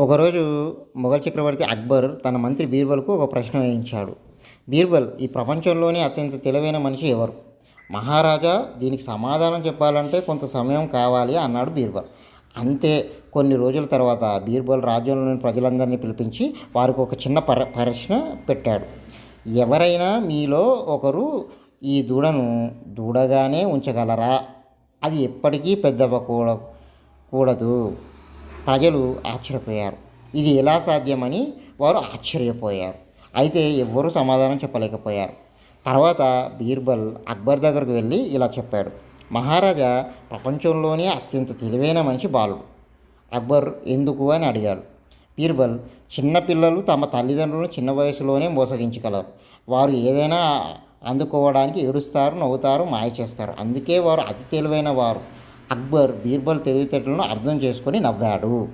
ఒకరోజు మొఘల్ చక్రవర్తి అక్బర్ తన మంత్రి బీర్బల్కు ఒక ప్రశ్న వేయించాడు. బీర్బల్ ఈ ప్రపంచంలోనే అత్యంత తెలివైన మనిషి ఎవరు? మహారాజా దీనికి సమాధానం చెప్పాలంటే కొంత సమయం కావాలి అన్నాడు బీర్బల్. అంతే కొన్ని రోజుల తర్వాత బీర్బల్ రాజ్యంలోని ప్రజలందరినీ పిలిపించి వారికి ఒక చిన్న పర ప్రశ్న పెట్టాడు. ఎవరైనా మీలో ఒకరు ఈ దూడను దూడగానే ఉంచగలరా? అది ఎప్పటికీ పెద్దవ్వకూడ కూడదు. ప్రజలు ఆశ్చర్యపోయారు. ఇది ఎలా సాధ్యమని వారు ఆశ్చర్యపోయారు. అయితే ఎవ్వరూ సమాధానం చెప్పలేకపోయారు. తర్వాత బీర్బల్ అక్బర్ దగ్గరకు వెళ్ళి ఇలా చెప్పాడు. మహారాజా ప్రపంచంలోనే అత్యంత తెలివైన మనిషి బాలుడు. అక్బర్ ఎందుకు అని అడిగాడు. బీర్బల్ చిన్నపిల్లలు తమ తల్లిదండ్రులను చిన్న వయసులోనే మోసగించగలరు. వారు ఏదైనా అందుకోవడానికి ఏడుస్తారు నవ్వుతారు మాయ చేస్తారు. అందుకే వారు అతి తెలివైన వారు. అక్బర్ బీర్బల్ తెలివితేటలను అర్థం చేసుకొని నవ్వాడు.